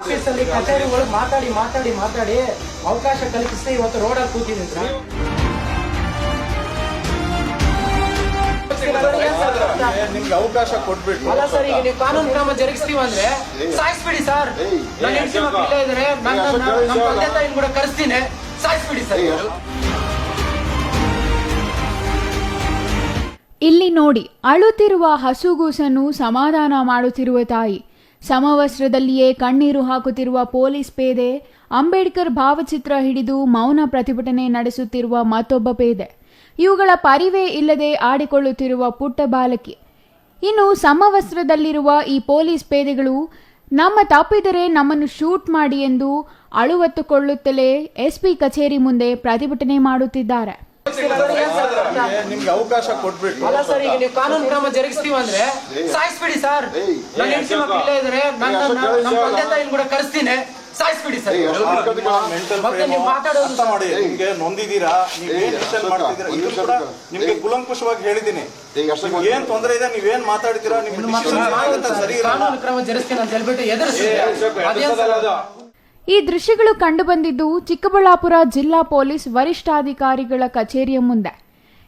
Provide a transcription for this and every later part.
ಆಫೀಸಲ್ಲಿ ಕಚೇರಿಗಳು ಮಾತಾಡಿ ಮಾತಾಡಿ ಮಾತಾಡಿ ಅವಕಾಶ ಕಲ್ಪಿಸಿ ಇವತ್ತು ರೋಡಲ್ಲಿ ಕೂತಿದ್ದೀನಿ ಸರ್ ನಿಮ್ಗೆ ಅವಕಾಶ ಕೊಟ್ಬಿಟ್ಟು ಅಲ್ಲ ಸರ್ ಈಗ ನೀವು ಕಾನೂನು ಕ್ರಮ ಜರುಗಿಸ್ತೀವಿ ಅಂದ್ರೆ ಸಾಯಿಸ್ಬಿಡಿ ಸರ್. ನನ್ನ ಹೆಂಡತಿ ಮಕ್ಕಳು ಇಲ್ಲೇ ಇದಾರೆ ನನ್ನ ನಮ್ಮ ತಂದೆ ತಾಯಿನ ಕೂಡ ಕರೆಸ್ತೀನಿ. ಸಾಯಿಸ್ಬಿಡಿ ಸರ್. ಇಲ್ಲಿ ನೋಡಿ ಅಳುತ್ತಿರುವ ಹಸುಗೂಸನ್ನು ಸಮಾಧಾನ ಮಾಡುತ್ತಿರುವ ತಾಯಿ. ಸಮವಸ್ತ್ರದಲ್ಲಿಯೇ ಕಣ್ಣೀರು ಹಾಕುತ್ತಿರುವ ಪೊಲೀಸ್ ಪೇದೆ, ಅಂಬೇಡ್ಕರ್ ಭಾವಚಿತ್ರ ಹಿಡಿದು ಮೌನ ಪ್ರತಿಭಟನೆ ನಡೆಸುತ್ತಿರುವ ಮತ್ತೊಬ್ಬ ಪೇದೆ. ಇವುಗಳ ಪರಿವೇ ಇಲ್ಲದೆ ಆಡಿಕೊಳ್ಳುತ್ತಿರುವ ಪುಟ್ಟ ಬಾಲಕಿ. ಇನ್ನು ಸಮವಸ್ತ್ರದಲ್ಲಿರುವ ಈ ಪೊಲೀಸ್ ಪೇದೆಗಳು, ನಮ್ಮ ತಪ್ಪಿದರೆ ನಮ್ಮನ್ನು ಶೂಟ್ ಮಾಡಿ ಎಂದು ಅಳುವತ್ತುಕೊಳ್ಳುತ್ತಲೇ ಎಸ್ಪಿ ಕಚೇರಿ ಮುಂದೆ ಪ್ರತಿಭಟನೆ ಮಾಡುತ್ತಿದ್ದಾರೆ. ನಿಮ್ಗೆ ಅವಕಾಶ ಕೊಟ್ಬಿಟ್ಟು ಅಲ್ಲ ಸರ್ ಈಗ ನೀವು ಕಾನೂನು ಕ್ರಮ ಜರುಗಿಸ್ತೀವಿ ಅಂದ್ರೆ ಸಾಯಿಸ್ಬಿಡಿ ಸರ್. ನನ್ನ ಹೆಂಡತಿ ಮಕ್ಕಳು ಇಲ್ಲೇ ಇದಾರೆ ನನ್ನ ನಮ್ಮ ತಂದೆ ತಾಯಿನ ಕೂಡ ಸಾಯಿಸ್ಬಿಡಿ ಸರ್. ಮತ್ತೆ ನೀವು ಮಾತಾಡೋದು ಅರ್ಥ ಮಾಡಿ ನಿಮ್ಗೆ ನೊಂದಿದ್ದೀರಾ? ನೀವ್ ಏನ್ ಮಾಡ್ತಿದ್ದೀರಾ? ಇದು ಕೂಡ ನಿಮ್ಗೆ ಕುಲಂಕುಷವಾಗಿ ಹೇಳಿದೀನಿ ನಿಮ್ಗೆ ಏನ್ ತೊಂದರೆ ಇದೆ ನೀವೇನ್ ಮಾತಾಡ್ತೀರಾ? ನಿಮ್ decision ಏನಾಗುತ್ತೆ ಸರಿ. ಇರಲ್ಲ. ಕಾನೂನು ಕ್ರಮ ಜರುಗಿಸ್ತೀನಿ ಅಂತ ಹೇಳ್ಬಿಟ್ಟು ಎದುರಿಸ್ತೀನಿ. ಅದೇನ್ ಸರ್ ಅದು? ಈ ದೃಶ್ಯಗಳು ಕಂಡುಬಂದಿದ್ದು ಚಿಕ್ಕಬಳ್ಳಾಪುರ ಜಿಲ್ಲಾ ಪೊಲೀಸ್ ವರಿಷ್ಠಾಧಿಕಾರಿಗಳ ಕಚೇರಿಯ ಮುಂದೆ.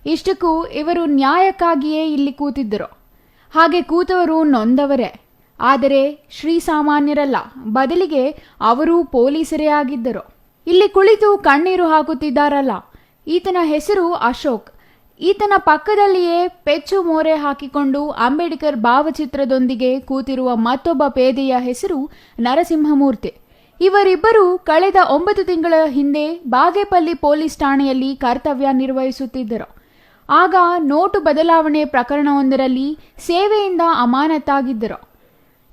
ಇಷ್ಟಕ್ಕೂ ಇವರು ನ್ಯಾಯಕ್ಕಾಗಿಯೇ ಇಲ್ಲಿ ಕೂತಿದ್ದರು. ಹಾಗೆ ಕೂತವರು ನೊಂದವರೇ. ಆದರೆ ಶ್ರೀಸಾಮಾನ್ಯರಲ್ಲ ಬದಲಿಗೆ ಅವರೂ ಪೊಲೀಸರೇ ಆಗಿದ್ದರು. ಇಲ್ಲಿ ಕುಳಿತು ಕಣ್ಣೀರು ಹಾಕುತ್ತಿದ್ದಾರಲ್ಲ, ಈತನ ಹೆಸರು ಅಶೋಕ್. ಈತನ ಪಕ್ಕದಲ್ಲಿಯೇ ಪೆಚ್ಚು ಮೋರೆ ಹಾಕಿಕೊಂಡು ಅಂಬೇಡ್ಕರ್ ಭಾವಚಿತ್ರದೊಂದಿಗೆ ಕೂತಿರುವ ಮತ್ತೊಬ್ಬ ಪೇದೆಯ ಹೆಸರು ನರಸಿಂಹಮೂರ್ತಿ. ಇವರಿಬ್ಬರು ಕಳೆದ ಒಂಬತ್ತು ತಿಂಗಳ ಹಿಂದೆ ಬಾಗೇಪಲ್ಲಿ ಪೊಲೀಸ್ ಠಾಣೆಯಲ್ಲಿ ಕರ್ತವ್ಯ ನಿರ್ವಹಿಸುತ್ತಿದ್ದರು. ಆಗ ನೋಟು ಬದಲಾವಣೆ ಪ್ರಕರಣವೊಂದರಲ್ಲಿ ಸೇವೆಯಿಂದ ಅಮಾನತಾಗಿದ್ದರು.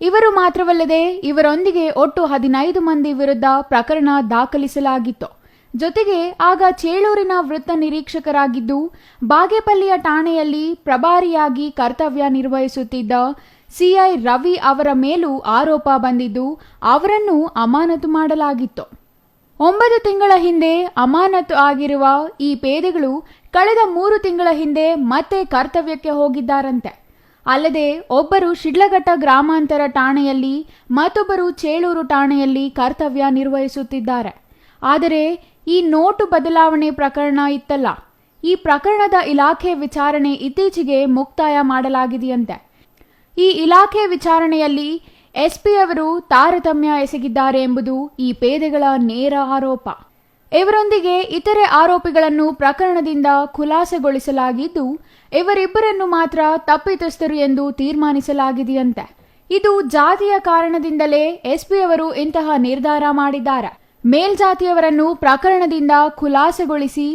ಇವರು ಮಾತ್ರವಲ್ಲದೆ ಇವರೊಂದಿಗೆ ಒಟ್ಟು ಹದಿನೈದು ಮಂದಿ ವಿರುದ್ಧ ಪ್ರಕರಣ ದಾಖಲಿಸಲಾಗಿತ್ತು. ಜೊತೆಗೆ ಆಗ ಚೇಳೂರಿನ ವೃತ್ತ ನಿರೀಕ್ಷಕರಾಗಿದ್ದು, ಬಾಗೇಪಲ್ಲಿಯ ಠಾಣೆಯಲ್ಲಿ ಪ್ರಭಾರಿಯಾಗಿ ಕರ್ತವ್ಯ ನಿರ್ವಹಿಸುತ್ತಿದ್ದ ಸಿಐ ರವಿ ಅವರ ಮೇಲೂ ಆರೋಪ ಬಂದಿದ್ದು, ಅವರನ್ನು ಅಮಾನತು ಮಾಡಲಾಗಿತ್ತು. ಒಂಬತ್ತು ತಿಂಗಳ ಹಿಂದೆ ಅಮಾನತು ಆಗಿರುವ ಈ ಪೇದೆಗಳು ಕಳೆದ ಮೂರು ತಿಂಗಳ ಹಿಂದೆ ಮತ್ತೆ ಕರ್ತವ್ಯಕ್ಕೆ ಹೋಗಿದ್ದಾರಂತೆ. ಅಲ್ಲದೆ ಒಬ್ಬರು ಶಿಡ್ಲಘಟ್ಟ ಗ್ರಾಮಾಂತರ ಠಾಣೆಯಲ್ಲಿ, ಮತ್ತೊಬ್ಬರು ಚೇಳೂರು ಠಾಣೆಯಲ್ಲಿ ಕರ್ತವ್ಯ ನಿರ್ವಹಿಸುತ್ತಿದ್ದಾರೆ. ಆದರೆ ಈ ನೋಟು ಬದಲಾವಣೆ ಪ್ರಕರಣ ಇತ್ತಲ್ಲ. ಈ ಪ್ರಕರಣದ ಇಲಾಖೆ ವಿಚಾರಣೆ ಇತ್ತೀಚೆಗೆ ಮುಕ್ತಾಯ ಮಾಡಲಾಗಿದೆಯಂತೆ. ಈ ಇಲಾಖೆ ವಿಚಾರಣೆಯಲ್ಲಿ ಎಸ್ಪಿ ಅವರು ತಾರತಮ್ಯ ಎಸಗಿದ್ದಾರೆ ಎಂಬುದು ಈ ಪೇದೆಗಳ ನೇರ ಆರೋಪ. ಇವರೊಂದಿಗೆ ಇತರೆ ಆರೋಪಿಗಳನ್ನು ಪ್ರಕರಣದಿಂದ ಖುಲಾಸೆಗೊಳಿಸಲಾಗಿದ್ದು, ಇವರಿಬ್ಬರನ್ನು ಮಾತ್ರ ತಪ್ಪಿತಸ್ಥರು ಎಂದು ತೀರ್ಮಾನಿಸಲಾಗಿದೆಯಂತೆ. ಇದು ಜಾತಿಯ ಕಾರಣದಿಂದಲೇ ಎಸ್ಪಿ ಅವರು ಇಂತಹ ನಿರ್ಧಾರ ಮಾಡಿದ್ದಾರೆ. ಮೇಲ್ಜಾತಿಯವರನ್ನು ಪ್ರಕರಣದಿಂದ ಖುಲಾಸೆಗೊಳಿಸಿ,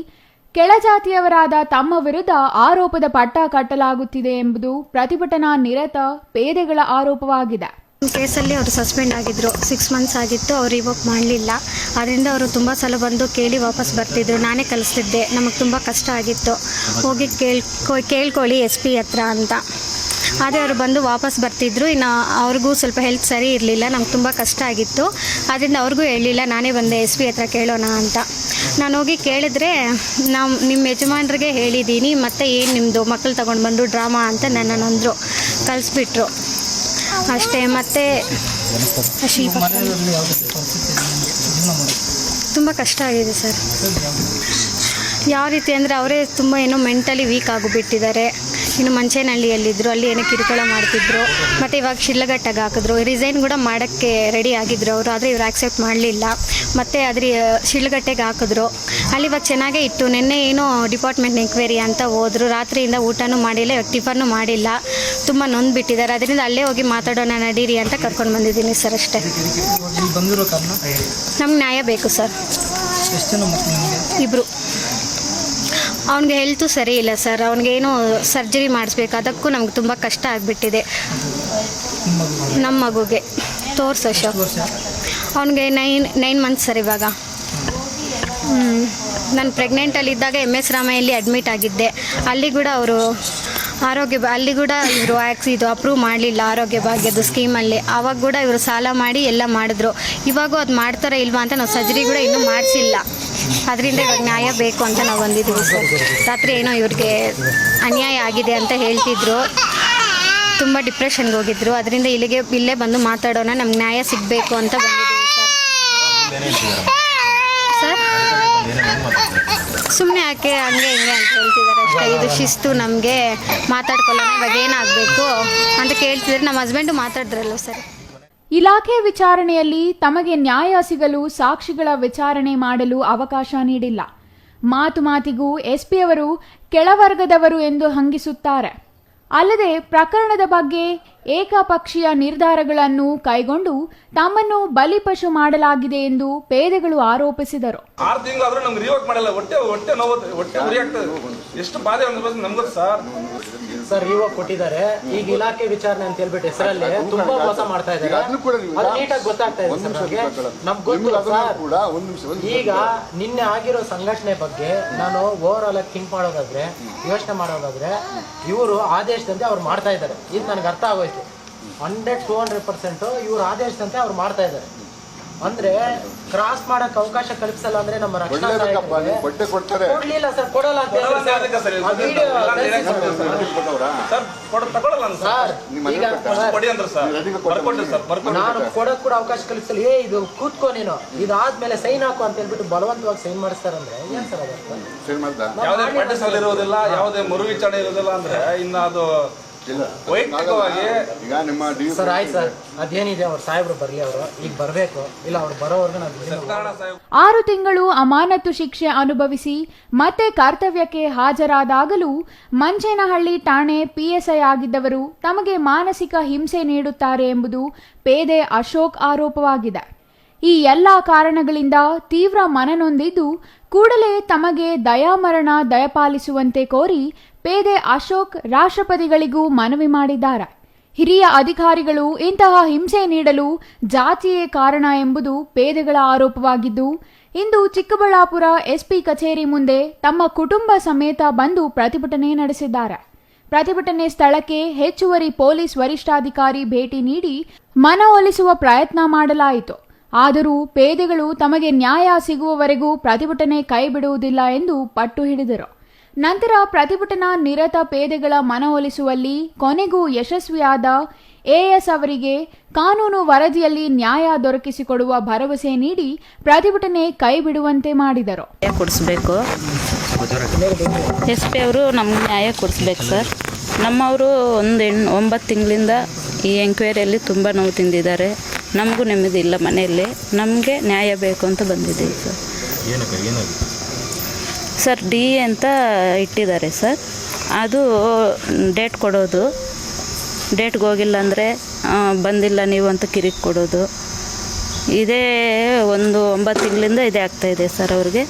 ಕೆಳಜಾತಿಯವರಾದ ತಮ್ಮ ವಿರುದ್ಧ ಆರೋಪದ ಪಟ್ಟ ಕಟ್ಟಲಾಗುತ್ತಿದೆ ಎಂಬುದು ಪ್ರತಿಭಟನಾ ನಿರತ ಪೇದೆಗಳ ಆರೋಪವಾಗಿದೆ. ಕೇಸಲ್ಲಿ ಅವರು ಸಸ್ಪೆಂಡ್ ಆಗಿದ್ರು. ಸಿಕ್ಸ್ ಮಂತ್ಸ್ ಆಗಿತ್ತು, ಅವ್ರು ರಿವೋಕ್ ಮಾಡಲಿಲ್ಲ. ಅದರಿಂದ ಅವರು ತುಂಬ ಸಲ ಬಂದು ಕೇಳಿ ವಾಪಸ್ ಬರ್ತಿದ್ರು. ನಾನೇ ಕಲಿಸ್ತಿದ್ದೆ. ನಮಗೆ ತುಂಬ ಕಷ್ಟ ಆಗಿತ್ತು. ಹೋಗಿ ಕೇಳ್ಕೊ, ಕೇಳ್ಕೊಳ್ಳಿ ಎಸ್ ಪಿ ಹತ್ರ ಅಂತ. ಆದರೆ ಅವರು ಬಂದು ವಾಪಸ್ ಬರ್ತಿದ್ರು. ಇನ್ನು ಅವ್ರಿಗೂ ಸ್ವಲ್ಪ ಹೆಲ್ತ್ ಸರಿ ಇರಲಿಲ್ಲ. ನಮ್ಗೆ ತುಂಬ ಕಷ್ಟ ಆಗಿತ್ತು. ಅದರಿಂದ ಅವ್ರಿಗೂ ಹೇಳಿಲ್ಲ ನಾನೇ ಬಂದೆ ಎಸ್ ಪಿ ಹತ್ರ ಕೇಳೋಣ ಅಂತ. ನಾನು ಹೋಗಿ ಕೇಳಿದ್ರೆ, ನಾವು ನಿಮ್ಮ ಯಜಮಾನ್ರಿಗೆ ಹೇಳಿದ್ದೀನಿ ಮತ್ತೆ ಏನು ನಿಮ್ಮದು ಮಕ್ಕಳು ತೊಗೊಂಡು ಬಂದು ಡ್ರಾಮಾ ಅಂತ ನನ್ನನ್ನು ಅಂದರು. ಕಳಿಸ್ಬಿಟ್ರು ಅಷ್ಟೇ, ಮತ್ತೆ ತುಂಬ ಕಷ್ಟ ಆಗಿದೆ ಸರ್. ಯಾವ ರೀತಿ ಅಂದರೆ ಅವರೇ ತುಂಬ ಏನೋ ಮೆಂಟಲಿ ವೀಕ್ ಆಗಿಬಿಟ್ಟಿದ್ದಾರೆ ಇನ್ನು ಮಂಚೇನಹಳ್ಳಿಯಲ್ಲಿದ್ದರು ಅಲ್ಲಿ ಏನೋ ಕಿರುಕುಳ ಮಾಡ್ತಿದ್ರು ಮತ್ತು ಇವಾಗ ಶಿಡ್ಲಘಟ್ಟಾಗ ಹಾಕಿದ್ರು. ರಿಸೈನ್ ಕೂಡ ಮಾಡೋಕ್ಕೆ ರೆಡಿ ಆಗಿದ್ರು ಅವರು ಆದರೆ ಇವರು ಆ್ಯಕ್ಸೆಪ್ಟ್ ಮಾಡಲಿಲ್ಲ. ಮತ್ತು ಅದ್ರ ಶಿಲ್ಗಟ್ಟೆಗೆ ಹಾಕಿದ್ರು. ಅಲ್ಲಿ ಇವಾಗ ಚೆನ್ನಾಗೇ ಇತ್ತು. ನಿನ್ನೆ ಏನೋ ಡಿಪಾರ್ಟ್ಮೆಂಟ್ ಎಂಕ್ವೈರಿ ಅಂತ ಹೋದರು. ರಾತ್ರಿಯಿಂದ ಊಟನೂ ಮಾಡಿಲ್ಲ ಟಿಫನ್ನು ಮಾಡಿಲ್ಲ. ತುಂಬ ನೊಂದ್ಬಿಟ್ಟಿದ್ದಾರೆ. ಅದರಿಂದ ಅಲ್ಲೇ ಹೋಗಿ ಮಾತಾಡೋಣ ನಡೀರಿ ಅಂತ ಕರ್ಕೊಂಡು ಬಂದಿದ್ದೀನಿ ಸರ್ ಅಷ್ಟೇ. ನಮ್ಗೆ ನ್ಯಾಯ ಬೇಕು ಸರ್. ಇಬ್ಬರು ಅವನಿಗೆ ಹೆಲ್ತು ಸರಿ ಇಲ್ಲ ಸರ್ ಅವನಿಗೇನು ಸರ್ಜರಿ ಮಾಡಿಸ್ಬೇಕು. ಅದಕ್ಕೂ ನಮ್ಗೆ ತುಂಬ ಕಷ್ಟ ಆಗಿಬಿಟ್ಟಿದೆ. ನಮ್ಮ ಮಗುಗೆ. ತೋರ್ಸ ವರ್ಷ ಅವನಿಗೆ ನೈನ್ ನೈನ್ ಮಂತ್ಸ್ ಸರ್ ಇವಾಗ. ನಾನು ಪ್ರೆಗ್ನೆಂಟಲ್ಲಿದ್ದಾಗ ಎಂ ಎಸ್ ರಾಮಯ್ಯಲ್ಲಿ ಅಡ್ಮಿಟ್ ಆಗಿದ್ದೆ. ಅಲ್ಲಿ ಕೂಡ ಅವರು ಆರೋಗ್ಯ ಅಲ್ಲಿ ಕೂಡ ಇವರು ಆ್ಯಕ್ಸ್ ಇದು ಅಪ್ರೂವ್ ಮಾಡಲಿಲ್ಲ ಆರೋಗ್ಯ ಭಾಗ್ಯದ ಸ್ಕೀಮಲ್ಲಿ ಆವಾಗ ಕೂಡ ಇವರು ಸಾಲ ಮಾಡಿ ಎಲ್ಲ ಮಾಡಿದ್ರು. ಇವಾಗೂ ಅದು ಮಾಡ್ತಾರೋ ಇಲ್ವಾ ಅಂತ ನಾವು ಸರ್ಜರಿ ಕೂಡ ಇನ್ನೂ ಮಾಡಿಸಿಲ್ಲ. ಅದರಿಂದ ಇವಾಗ ನ್ಯಾಯ ಬೇಕು ಅಂತ ನಾವು ಬಂದಿದ್ದೀವಿ ಸರ್. ರಾತ್ರಿ ಏನೋ ಇವ್ರಿಗೆ ಅನ್ಯಾಯ ಆಗಿದೆ ಅಂತ ಹೇಳ್ತಿದ್ರು. ತುಂಬ ಡಿಪ್ರೆಷನ್ಗೆ ಹೋಗಿದ್ರು. ಅದರಿಂದ ಇಲ್ಲಿಗೆ, ಇಲ್ಲೇ ಬಂದು ಮಾತಾಡೋಣ, ನಮ್ಗೆ ನ್ಯಾಯ ಸಿಗಬೇಕು ಅಂತ ಬಂದಿದ್ದೀವಿ ಸರ್. ಸುಮ್ಮನೆ ಯಾಕೆ ಹಂಗೆ ಹಿಂಗೆ ಅಂತ ಹೇಳ್ತಿದ್ದಾರೆ ಅಷ್ಟೇ. ಇದು ಶಿಸ್ತು ನಮಗೆ. ಮಾತಾಡ್ಕೊಳ್ಳೋಣ. ಇವಾಗ ಏನಾಗಬೇಕು ಅಂತ ಕೇಳ್ತಿದ್ರೆ ನಮ್ಮ ಹಸ್ಬೆಂಡು ಮಾತಾಡಿದ್ರಲ್ಲ ಸರ್. ಇಲಾಖೆ ವಿಚಾರಣೆಯಲ್ಲಿ ತಮಗೆ ನ್ಯಾಯ ಸಿಗಲು ಸಾಕ್ಷಿಗಳ ವಿಚಾರಣೆ ಮಾಡಲು ಅವಕಾಶ ನೀಡಿಲ್ಲ. ಮಾತು ಮಾತಿಗೂ ಎಸ್ಪಿಯವರು ಕೆಳವರ್ಗದವರು ಎಂದು ಹಂಗಿಸುತ್ತಾರೆ. ಅಲ್ಲದೆ ಪ್ರಕರಣದ ಬಗ್ಗೆ ಏಕಪಕ್ಷೀಯ ನಿರ್ಧಾರಗಳನ್ನು ಕೈಗೊಂಡು ತಮ್ಮನ್ನು ಬಲಿಪಶು ಮಾಡಲಾಗಿದೆ ಎಂದು ಪೇದೆಗಳು ಆರೋಪಿಸಿದರು. ಆರು ತಿಂಗಳಾದ್ರೂ ನಮ್ಗೆ ರಿವೋಕ್ ಮಾಡಲ್ಲ. ಹೊಟ್ಟೆ ಹೊಟ್ಟೆ ನೋವು, ಹೊಟ್ಟೆ ಉರಿ ಆಗ್ತದೆ ಎಷ್ಟು ಬಾಧೆ ನಮ್ಗೆ ಸರ್ ಸರ್ ಇವಾಗ ಕೊಟ್ಟಿದ್ದಾರೆ. ಈಗ ಇಲಾಖೆ ವಿಚಾರಣೆ ಅಂತ ಹೇಳ್ಬಿಟ್ಟು ಹೆಸರಲ್ಲಿ ತುಂಬಾ ಮೋಸ ಮಾಡ್ತಾ ಇದ್ದಾರೆ. ನೀಟಾಗಿ ಗೊತ್ತಾಗ್ತಾ ಇದೆ ನಮ್ಗೆ. ಸರ್. ಈಗ ನಿನ್ನೆ ಆಗಿರೋ ಸಂಘಟನೆ ಬಗ್ಗೆ ನಾನು ಓವರ್ ಆಲ್ ಆಗಿ ಥಿಂಕ್ ಮಾಡೋದಾದ್ರೆ ಯೋಚನೆ ಮಾಡೋದಾದ್ರೆ ಇವರು ಆದೇಶದಂತೆ ಅವ್ರು ಮಾಡ್ತಾ ಇದ್ದಾರೆ. ಇದು ನನಗೆ ಅರ್ಥ ಆಗೋಯ್ತು. ಹಂಡ್ರೆಡ್ ಟೂ ಹಂಡ್ರೆಡ್ ಪರ್ಸೆಂಟ್ ಇವ್ರು ಆದೇಶದಂತೆ ಅವ್ರು ಮಾಡ್ತಾ ಇದ್ದಾರೆ. ಅಂದ್ರೆ ಕ್ರಾಸ್ ಮಾಡಕ್ ಅವಕಾಶ ಕಲ್ಪಿಸಲ್ಲ ಅಂದ್ರೆ ನಮ್ಮ ರಕ್ಷಣಾ ಬಟ್ಟೆ ಕೊಡ್ತಾರೆ. ಕೊಡ್ಲಿಲ್ಲ ಸರ್ ಕೊಡಲ್ಲ ಅಂತ ನಾನು ಕೊಡಕ್ ಕೂಡ ಅವಕಾಶ ಕಲ್ಪಿಸಲ್ಲ. ಏ ಇದು ಕೂತ್ಕೋ ನೀನು. ಇದಾದ್ಮೇಲೆ ಸೈನ್ ಹಾಕು ಅಂತ ಹೇಳ್ಬಿಟ್ಟು ಬಲವಂತವಾಗಿ ಸೈನ್ ಮಾಡಿಸ್ತಾರಂದ್ರೆ ಏನ್ ಸರ್ ಅದು ಯಾವುದೇ ಪಟ್ಟಿಸಲ್ ಇರೋದಿಲ್ಲ ಯಾವುದೇ ಮರು ವಿಚಾರಣೆ ಇರೋದಿಲ್ಲ ಅಂದ್ರೆ ಇನ್ನ ಅದು ವೈಯಕ್ತಿಕವಾಗಿ ಈಗ ನಿಮ್ಮ ಡಿ ಸರ್ ಆಯ್ತು ಸರ್. ಅದೇನಿದೆ ಅವ್ರು ಸಾಹೇಬ್ರು ಬರ್ಲಿ ಅವರು. ಈಗ ಬರ್ಬೇಕು. ಇಲ್ಲ ಅವ್ರು ಬರೋವರೆಗೂ ನಾನು ಕಾರಣ ಸಾಹೇಬ್ ಆರು ತಿಂಗಳು ಅಮಾನತು ಶಿಕ್ಷೆ ಅನುಭವಿಸಿ ಮತ್ತೆ ಕರ್ತವ್ಯಕ್ಕೆ ಹಾಜರಾದಾಗಲೂ ಮಂಚೇನಹಳ್ಳಿ ಠಾಣೆ ಪಿಎಸ್ಐ ಆಗಿದ್ದವರು ತಮಗೆ ಮಾನಸಿಕ ಹಿಂಸೆ ನೀಡುತ್ತಾರೆ ಎಂಬುದು ಪೇದೆ ಅಶೋಕ್ ಆರೋಪವಾಗಿದೆ. ಈ ಎಲ್ಲ ಕಾರಣಗಳಿಂದ ತೀವ್ರ ಮನನೊಂದಿದ್ದು ಕೂಡಲೇ ತಮಗೆ ದಯಾಮರಣ ದಯಪಾಲಿಸುವಂತೆ ಕೋರಿ ಪೇದೆ ಅಶೋಕ್ ರಾಷ್ಟ್ರಪತಿಗಳಿಗೂ ಮನವಿ ಮಾಡಿದ್ದಾರೆ. ಹಿರಿಯ ಅಧಿಕಾರಿಗಳು ಇಂತಹ ಹಿಂಸೆ ನೀಡಲು ಜಾತಿಯೇ ಕಾರಣ ಎಂಬುದು ಪೇದೆಗಳ ಆರೋಪವಾಗಿದ್ದು, ಇಂದು ಚಿಕ್ಕಬಳ್ಳಾಪುರ ಎಸ್ಪಿ ಕಚೇರಿ ಮುಂದೆ ತಮ್ಮ ಕುಟುಂಬ ಸಮೇತ ಬಂದು ಪ್ರತಿಭಟನೆ ನಡೆಸಿದ್ದಾರೆ. ಪ್ರತಿಭಟನೆ ಸ್ಥಳಕ್ಕೆ ಹೆಚ್ಚುವರಿ ಪೊಲೀಸ್ ವರಿಷ್ಠಾಧಿಕಾರಿ ಭೇಟಿ ನೀಡಿ ಮನವೊಲಿಸುವ ಪ್ರಯತ್ನ ಮಾಡಲಾಯಿತು. ಆದರೂ ಪೇದೆಗಳು ತಮಗೆ ನ್ಯಾಯ ಸಿಗುವವರೆಗೂ ಪ್ರತಿಭಟನೆ ಕೈಬಿಡುವುದಿಲ್ಲ ಎಂದು ಪಟ್ಟು ಹಿಡಿದರು. ನಂತರ ಪ್ರತಿಭಟನಾ ನಿರತ ಪೇದೆಗಳ ಮನವೊಲಿಸುವಲ್ಲಿ ಕೊನೆಗೂ ಯಶಸ್ವಿಯಾದ ಎಎಸ್ ಅವರಿಗೆ ಕಾನೂನು ವರದಿಯಲ್ಲಿ ನ್ಯಾಯ ದೊರಕಿಸಿಕೊಡುವ ಭರವಸೆ ನೀಡಿ ಪ್ರತಿಭಟನೆ ಕೈಬಿಡುವಂತೆ ಮಾಡಿದರು. ಕೊಡಿಸಬೇಕು. ಎಸ್ ಪಿ ಅವರು ನಮ್ಗೆ ನ್ಯಾಯ ಕೊಡಿಸ್ಬೇಕು ಸರ್. ನಮ್ಮವರು ಒಂದು ಎಂಟು, ಒಂಬತ್ತು ತಿಂಗಳಿಂದ ಈ ಎಂಕ್ವೈರಿಯಲ್ಲಿ ತುಂಬ ನೋವು ತಿಂದಿದ್ದಾರೆ. ನಮಗೂ ನೆಮ್ಮದಿ ಇಲ್ಲ ಮನೆಯಲ್ಲಿ. ನಮಗೆ ನ್ಯಾಯ ಬೇಕು ಅಂತ ಬಂದಿದ್ದೀವಿ ಸರ್. ಸರ್ ಡಿ ಅಂತ ಇಟ್ಟಿದ್ದಾರೆ ಸರ್. ಅದು ಡೇಟ್ ಕೊಡೋದು. ಡೇಟ್ಗೆ ಹೋಗಿಲ್ಲ ಅಂದರೆ ಬಂದಿಲ್ಲ ನೀವು ಅಂತ ಕಿರಿಕ್ ಕೊಡೋದು. ಇದೇ ಒಂದು ಒಂಬತ್ತು ತಿಂಗಳಿಂದ ಇದೇ ಆಗ್ತಾಯಿದೆ ಸರ್ ಅವ್ರಿಗೆ.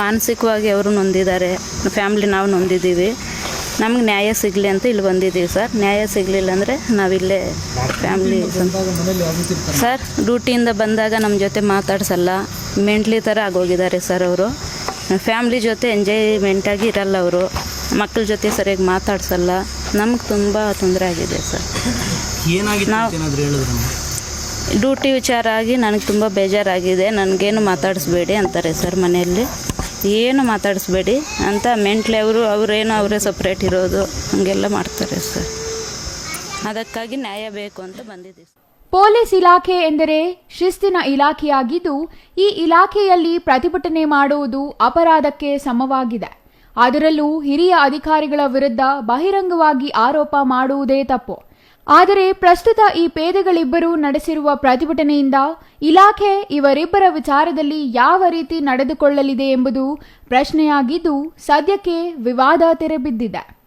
ಮಾನಸಿಕವಾಗಿ ಅವರು ನೊಂದಿದ್ದಾರೆ. ಫ್ಯಾಮ್ಲಿ ನಾವು ನೊಂದಿದ್ದೀವಿ. ನಮ್ಗೆ ನ್ಯಾಯ ಸಿಗಲಿ ಅಂತ ಇಲ್ಲಿ ಬಂದಿದ್ದೀವಿ ಸರ್. ನ್ಯಾಯ ಸಿಗಲಿಲ್ಲ ಅಂದರೆ ನಾವಿಲ್ಲೇ ಫ್ಯಾಮ್ಲಿ ಸರ್ ಡ್ಯೂಟಿಯಿಂದ ಬಂದಾಗ ನಮ್ಮ ಜೊತೆ ಮಾತಾಡ್ಸಲ್ಲ. ಮೆಂಟ್ಲಿ ಥರ ಆಗೋಗಿದ್ದಾರೆ ಸರ್ ಅವರು. ಫ್ಯಾಮ್ಲಿ ಜೊತೆ ಎಂಜಾಯ್ಮೆಂಟಾಗಿ ಇರಲ್ಲ ಅವರು. ಮಕ್ಕಳ ಜೊತೆ ಸರಿಯಾಗಿ ಮಾತಾಡ್ಸಲ್ಲ. ನಮ್ಗೆ ತುಂಬ ತೊಂದರೆ ಆಗಿದೆ ಸರ್. ನಾವು- ಡ್ಯೂಟಿ ವಿಚಾರ ಆಗಿ ನನಗೆ ತುಂಬ ಬೇಜಾರಾಗಿದೆ. ನನಗೇನು ಮಾತಾಡಿಸ್ಬೇಡಿ ಅಂತಾರೆ ಸರ್ ಮನೆಯಲ್ಲಿ. ಏನು ಮಾತಾಡಿಸ್ಬೇಡಿ ಅಂತ ಮೆಂಟ್ಲಿ ಅವರು, ಅವರೇನು ಅವರೇ ಸಪ್ರೇಟ್ ಇರೋದು, ಹಂಗೆಲ್ಲ ಮಾಡ್ತಾರೆ ಸರ್. ಅದಕ್ಕಾಗಿ ನ್ಯಾಯ ಬೇಕು ಅಂತ ಬಂದಿದ್ದೀವಿ ಪೊಲೀಸ್ ಇಲಾಖೆ ಎಂದರೆ ಶಿಸ್ತಿನ ಇಲಾಖೆಯಾಗಿದ್ದು, ಈ ಇಲಾಖೆಯಲ್ಲಿ ಪ್ರತಿಭಟನೆ ಮಾಡುವುದು ಅಪರಾಧಕ್ಕೆ ಸಮವಾಗಿದೆ. ಅದರಲ್ಲೂ ಹಿರಿಯ ಅಧಿಕಾರಿಗಳ ವಿರುದ್ಧ ಬಹಿರಂಗವಾಗಿ ಆರೋಪ ಮಾಡುವುದೇ ತಪ್ಪು. ಆದರೆ ಪ್ರಸ್ತುತ ಈ ಪೇದೆಗಳಿಬ್ಬರು ನಡೆಸಿರುವ ಪ್ರತಿಭಟನೆಯಿಂದ ಇಲಾಖೆ ಇವರಿಬ್ಬರ ವಿಚಾರದಲ್ಲಿ ಯಾವ ರೀತಿ ನಡೆದುಕೊಳ್ಳಲಿದೆ ಎಂಬುದು ಪ್ರಶ್ನೆಯಾಗಿದ್ದು ಸದ್ಯಕ್ಕೆ ವಿವಾದ ತೆರೆಬಿದ್ದಿದೆ.